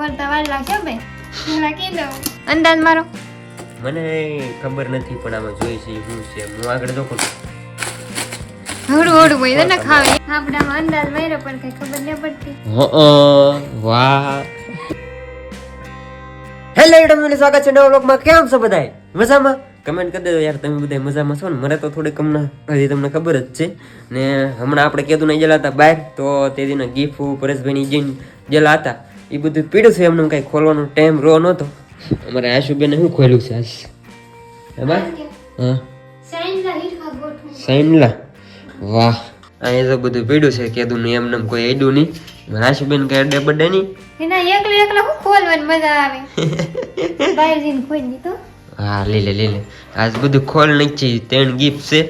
ખોલતા વાર લાગશે ભાઈ પેલા કીધું અંદાજ મારો. મને ખબર નથી પણ આમાં જોઈ છે શું છે હું આગળ જો છું. હળું હળું હોય ને ખાવે. આપણામાં અંદાજ માર્યો પણ કઈ ખબર નહીં પડતી. વાહ. હેલો તમને સ્વાગત છે નવા બ્લોગમાં કેમ છો બધાય? મજામાં? કમેન્ટ કરી દેજો યાર તમે બધા મજામાં છો ને? મને તો થોડીક કમના હજી તમને ખબર જ છે. ને હમણાં આપણે કીધું નહીં ગયેલા હતા બહાર તો તે દિન ગીફુ પરેશભાઈની જીન ગયેલા હતા. એ બધું પીડ્યું છે એમને કાંઈ ખોલવાનો ટાઈમ રો નહોતો. અમારે આશુબેને શું ખોલ્યું છે આજ? હે બા? હા. સાઈનલા વાહ. અહીંયા તો બધું પીડ્યું છે કેદું નહીં એમને કોઈ એડ્યું નહીં. આશુબેન કઈ અડે બડે નહીં. એના એકલા એકલા ખોલવાની મજા આવે? બહાર જઈને ખોલી દીધું. હા લે લે લે લે. આજ બધું ખોલ નાખી ત્રણ ગિફ્ટ છે.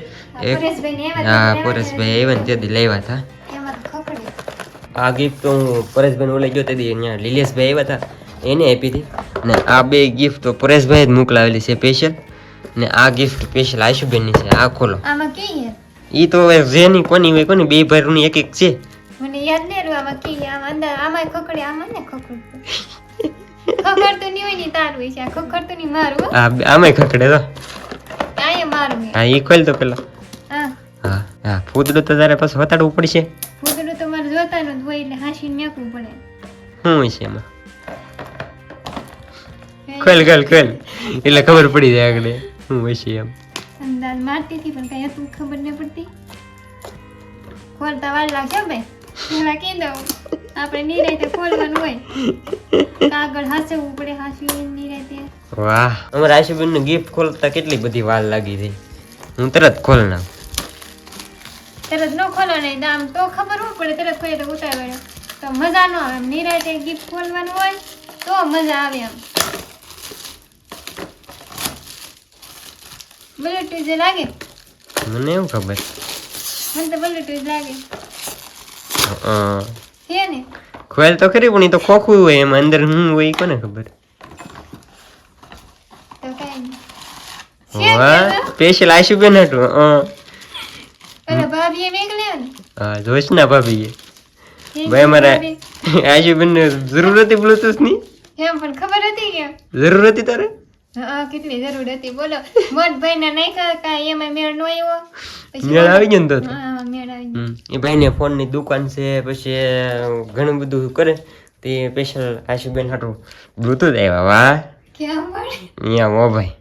એક હા પરેશભાઈ આવ્યા ને તેથી લેવા હતા. એમાં તો આ ગિફ્ટ તો હું પરેશભાઈ ઓલે ગયો તેથી અહીંયા લીલેશભાઈ આવ્યા હતા. એને આપી હતી. ને આ બે ગિફ્ટ તો પરેશભાઈ જ મોકલાવેલી છે સ્પેશિયલ ને આ ગિફ્ટ સ્પેશિયલ આશુબેનની છે. આ ખોલો. આમાં કઈ ઈ તો જેની કોની હોય કોની બે ભાઈની એક એક છે. મને યાદ નહીં રહ્યું આમાં કઈ આમાં અંદર આમાં આમાં ને ખકડતું નહીં હોય ને તારું છે. ખોખડતું નહીં મારું હો. આ બે- આમાંય તો. આ મારું હે ઈ ખોલ તો પેલા. હા. હા હા ફૂદડું તો તારે પાછું વતાડવું પડશે. ભૂતળું એટલે હાંસીને મેકવું પડે શું છે એમાં? ખોલ ખોલ ખોલ. એટલે ખબર પડી જાય આગળ શું છે એમ. અંદાજ મારતી હતી પણ કઈ હતું ખબર નહીં પડતી. ખોલતા વાર લાગશે ભાઈ. પેલા કીધું આપણે નિરાયતે ખોલવાનું હોય. કાગળ હાસવું પડે હાંસવી નિરાયતે વાહ. અમારા આશુબેનનું ગિફ્ટ ખોલતા કેટલી બધી વાર લાગી હતી હું તરત ખોલ નાખ તરત ન ખોલો ને આમ તો ખબર હોય પડે તરત ખોઈએ તો ઉતાવળે. તો મજા ન આવે. નિરાતે ગિફ્ટ ખોલવાનું હોય તો મજા આવે આમ બ્લૂટૂથ જે લાગે? મને એવું ખબર. મને તો બ્લૂટૂથ લાગે. હે ને? ખોલ તો ખરી પણ ઈ તો ખોખું હોય એમ. અંદર શું હોય કોને ખબર? તો કાંઈ સ્પેશિયલ આશુબેન હતું પેલા ભાભીએ મેકલ્યો ને હા જોઈશ ના ભાઈ મારા ભાભી. આશુબેન જરૂર હતી બ્લૂટૂથની એમ પણ ખબર હતી કે? જરૂર હતી તારે? હા કેટલી જરૂર હતી બોલો. મોટ ભાઈ ના નાખ્યા કાંઈ એમાં મેળ નો આવ્યો. મેળ આવી ગયો ને તો. એ ભાઈને ફોનની દુકાન છે પછી ઘણું બધું કરે. તે સ્પેશિયલ આશુબેન હાટું બ્લૂટૂથ આવ્યા વાહ. ક્યાં મળે? અહીંયા મો ભાઈ.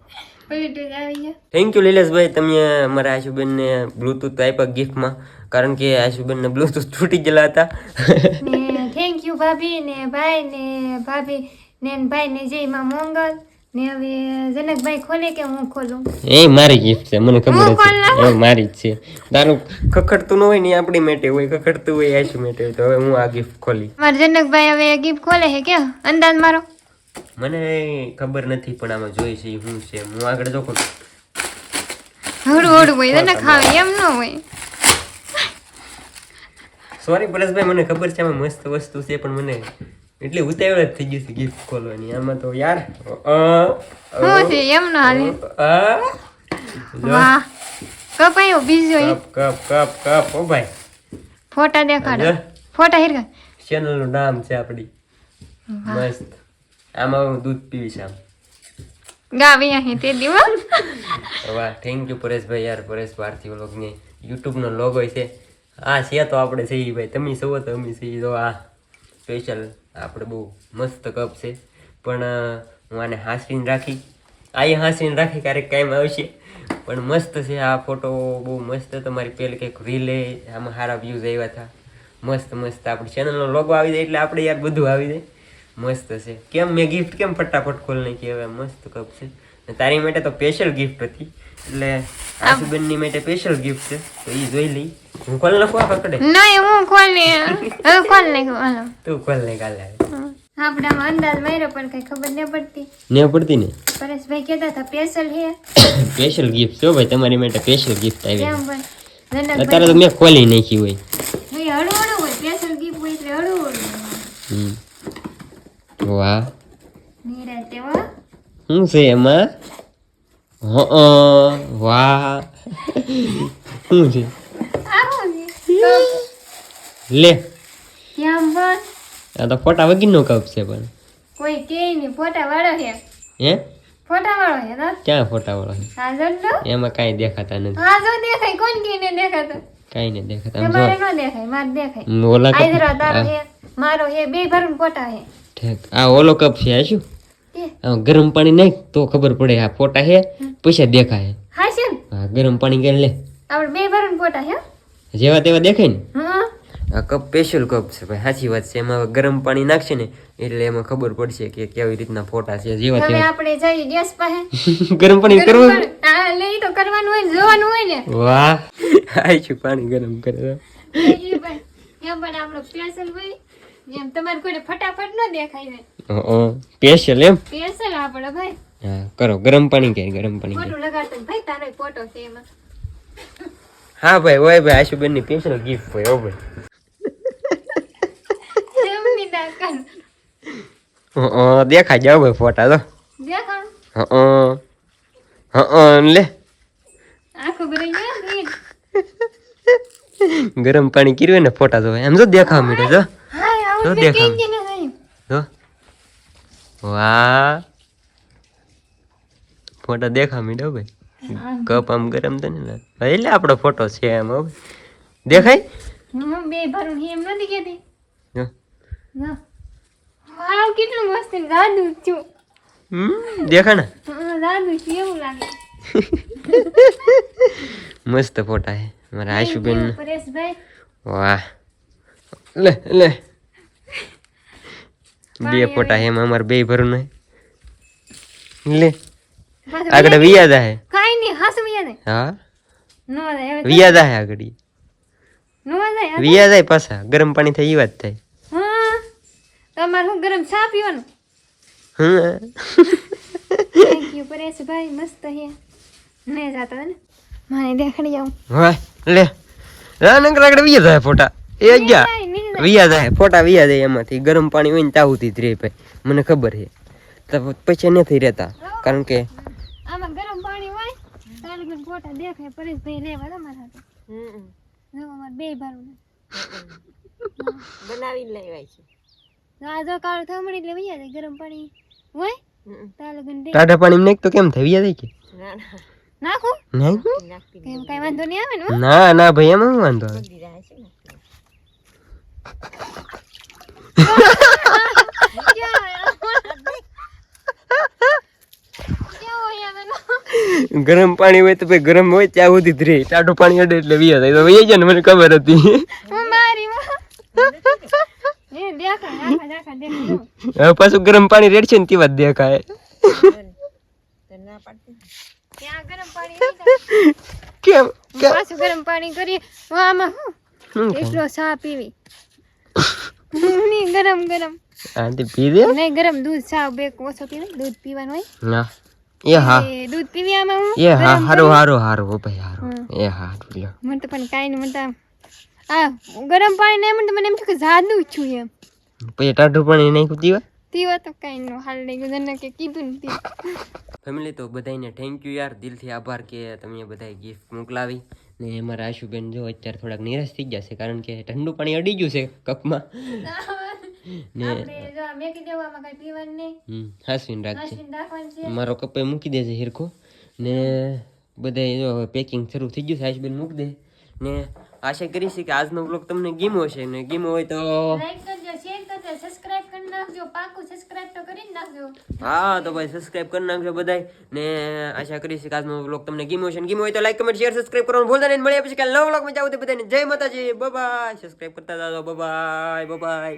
થેન્ક યુ લીલેશભાઈ તમે અમારા આશુબેનને બ્લૂટૂથ આપ્યા ગિફ્ટમાં. કારણ કે આશુબેનને બ્લૂટૂથ તૂટી ગયેલા હતા. થેન્ક યુ ભાભી ને ભાઈ ને ભાભી ને ભાઈ ને જય માં મંગલ. ને હવે જનકભાઈ ખોલે કે હું ખોલું? એ મારી ગિફ્ટ છે મને ખબર છે એ મારી જ છે. તારું ખખડતું ન હોય ને આપણી માટે હોય ખખડતું હોય આશુ માટે તો હવે હું આ ગિફ્ટ ખોલી. મારા જનકભાઈ હવે ગિફ્ટ ખોલે છે કે અંદાજ મારો? મને ખબર નથી પણ આમાં જોઈ છે હું છે. હું આગળ જો હળું હળું હોય ને ખાવે એમ ન હોય. સોરી પરેશભાઈ મને ખબર છે આમાં મસ્ત વસ્તુ છે પણ મને એટલી ઉતાવળ જ થઈ ગઈ છે ગિફ્ટ ખોલવાની. આમાં તો યાર શું છે એમ ન હાલે? આ. જો, વાહ બીજો કપ કપ કપ કપ ઓ ભાઈ. ફોટા દેખાડો. ફોટા હિરકા ચેનલનું નામ છે આપડી. મસ્ત. આમાં હું દૂધ પીવીશ આમ. ગાવી અહીં તે દીવા. વાહ થેન્ક યુ પરેશભાઈ યાર પરેશ ભારતી વ્લોગની યુટ્યુબનો લોગો છે. આ છે તો આપણે સહી ભાઈ. તમે સૌ તો અમે સહી તો આ સ્પેશિયલ આપણે બહુ મસ્ત કપ છે. પણ હું આને હાંસીને રાખી. આઈ હાંસીને રાખી ક્યારેક કાંઈ આવશે. પણ મસ્ત છે આ ફોટો બહુ મસ્ત. તમારી પહેલે કંઈક રીલે આમાં સારા વ્યૂઝ આવ્યા હતા. મસ્ત મસ્ત. આપણી ચેનલનો લોગો આવી જાય એટલે આપણે યાર બધું આવી જાય. મસ્ત છે. કેમ મેં ગિફ્ટ કેમ ફટાફટ ખોલ નાખી હવે? મસ્ત કપ છે. ને તારી માટે તો સ્પેશિયલ ગિફ્ટ હતી. એટલે આશુબેનની માટે સ્પેશિયલ ગિફ્ટ છે. તો એ જોઈ લઈ. હું ખોલ નાખું આ પકડે? નહીં હું ખોલી હવે ખોલ નાખ્યું હાલો. તું ખોલ નાખ કાલે આપણામાં અંદાજ માર્યો પણ કઈ ખબર નહીં પડતી. ને પડતી ને? પરેશભાઈ કહેતા હતા સ્પેશિયલ હે સ્પેશિયલ ગિફ્ટ છે ભાઈ. તમારી માટે સ્પેશિયલ ગિફ્ટ આવી કેમ પણ અત્યારે જનકભાઈ તો મેં ખોલી નાખી હોય. ભાઈ હળું હળું હોય સ્પેશિયલ ગિફ્ટ હોય એટલે હળું હળું હોય. હમ. વાહ હો. શું છે એમાં? હં વાહ. શું છે. લે. આ તો ફોટા વગીરનો કપ છે પણ. કોઈ કે નહીં ફોટા વાળો છે. હે? ફોટા વાળો છે તો? ક્યાં ફોટા વાળો છે? હા તો એમાં કાંઈ દેખાતા નથી. હા જો દેખાય. કોણ કે દેખાતા દેખાતો? કાંઈ નહીં દેખાતા. મારે ન દેખાય મારે દેખાય. ઓલા આ જરા તારો મારો હે બે ભરણ ફોટા છે. ઠીક. આ ઓલો કપ છે આ શું? ગરમ પાણી નાખ તો ખબર પડે આ ફોટા છે પૈસા દેખાય. હા છે હા ગરમ પાણી કરી લે. આપણે બે ભરણ ફોટા છે જેવા તેવા દેખાય ને? આ કપ સ્પેશિયલ કપ છે ભાઈ સાચી વાત છે. એમાં ગરમ પાણી નાખશે ને એટલે એમાં ખબર પડશે કે કેવી રીતના ફોટા છે જેવા તેવા. આપણે જઈએ ગેસ પાસે. ગરમ પાણી કરવું હા લે તો કરવાનું હોય જોવાનું હોય ને. વાહ. આઈ છું પાણી ગરમ કરે એ પણ આપણો સ્પેશિયલ હોય. જેમ તમારે કોઈને ફટાફટ ન દેખાય ને સ્પેશિયલ એમ? સ્પેશિયલ આપણે ભાઈ. હા કરો ગરમ પાણી કે ગરમ પાણી ફોટો લગાડતો ભાઈ તારો ફોટો છે એમાં. હા ભાઈ ઓય ભાઈ આશુબેનની સ્પેશિયલ ગિફ્ટ હોય ઓ ભાઈ. એમની દાકન હં, દેખાય જાવ ભાઈ ફોટા તો દેખાણ હં, હા લે. આખો ને ઈ. ગરમ પાણી કર્યું ને ફોટા તો એમ જો દેખાવા મીઠો જો. હાય આવું તો મેં દેખાણ. કઈ જ નહીં જો વાહ ફોટા દેખા મીઠો ભાઈ કપ આમ ગરમ તો ને એટલે આપણો ફોટો છે એમ હો ભાઈ. દેખાય હું બે ભરું એમ નથી કહેતી જો. ના વાવ કેટલું મસ્ત રાધું છું હમ, દેખાય ને હા, રાધું છું એવું લાગે મસ્ત ફોટા છે મારા આશુબેન પરેશભાઈ વાહ લે લે બે ફોટા છે એમાં અમારે બે ભરું નહીં. લે. પાછું આગળ વિયા જાય કાંઈ નહીં હાસું વિયા જાય હા? નો જાય હવે વિયા જાય આગળ નો જાય વિયા જાય પાછા. ગરમ પાણી થાય એ વાત થાય. હા. તમારે શું ગરમ ચા પીવાનું? હમ. થેન્ક યુ પરેશભાઈ મસ્ત હે. નહીં જાતા ને. મને દેખાડી જાઉં વાહ લે. રાનગર આગળ વિયા જાય ફોટા. એ ગયા. નહીં, નહીં જાય. વિયા જાય ફોટા વિયા જાય એમાંથી. ગરમ પાણી હોય ને તાવથી જ રે ભાઈ. મને ખબર છે. તો પછી નથી રહેતા. કારણ કે આમાં ગરમ પાણી હોય તારે કે ફોટા દેખાય પરેશભાઈ લેવા તમારા હાથે. બે ભારું બનાવી લેવાય છે. આ જો કાળું થમણી એટલે વિયા જાય ગરમ પાણી. હોય? ટાઢા પાણી નાખ તો કેમ થાય? વિયા જાય કે? ના ના. નાખું? કેમ કઈ વાંધો નહીં આવે ને ના ના ભાઈ એમાં વાંધો આવે બધી રહે છે ને ક્યાં હોય આવે ગરમ પાણી હોય તો ભાઈ ગરમ હોય ત્યાં સુધી જ રહે. ટાઢું પાણી અડે એટલે વિયા થાય તો વૈયા જાય ને મને ખબર હતી. હું મારી માં એ દેખાય આખા દેખા દેખાય જો. હવે પાછું ગરમ પાણી રેડશે ને તે વાત દેખાય. તો ના પાડતી ત્યાં ગરમ પાણી નહીં થાય. કેમ? કેમ? પાછું ગરમ પાણી કરીએ. હું આમાં હું? શું કહું? એટલો ચા પીવી. નહીં ગરમ ગરમ. આંટી તે પી દે નહીં ગરમ દૂધ ચા બે ઓછો પીવે દૂધ પીવાનું હોય. ના. એ હા. દૂધ પીવી આમાં હું એ હા હારો હારો હારો ઓ ભાઈ હારો. એ હા લ્યો. મને તો પણ કાઈ નહીં મતા આ ગરમ પાણી નહીં મને મને એમ કે જાદુ છું એમ. પછી ટાઢું પાણી નાખ્યું દીવા પીવા? તો કાઈ નો હાલ નહીં ગયું કે કીધું નથી. ફેમિલી તો બધાને થેન્ક યુ યાર. દિલથી આભાર કે તમે બધાએ ગિફ્ટ મોકલાવી. ને એમાં આશુબેન જો અત્યારે થોડાક નિરાશ થઈ ગયા છે કારણ કે ઠંડુ પાણી અડી ગયું છે કપમાં. મારો કપે મૂકી દેજે હિરખો. ને બધા જો હવે પેકિંગ શરૂ થઈ ગયું છે આશુબેન મૂકી દે. ને આશા કરીશ કે આજનો બ્લોગ તમને ગીમો છે ને ગીમો હોય તો હા, તો ભાઈ સબસ્ક્રાઇબ કરી નાખજો બધાય. ને આશા કરી છે કે આજનો તમને ગીમો છે ગીમો હોય તો લાઈક કમેન્ટ શેર સબસ્ક્રાઇબ કરવાનું ભૂલતા નહીં. મળ્યા પછી કાલે નવા બ્લોગમાં જાવ તો જય માતાજી. બાય સબસ્ક્રાઇબ કરતા જાઓ. Bye bye bye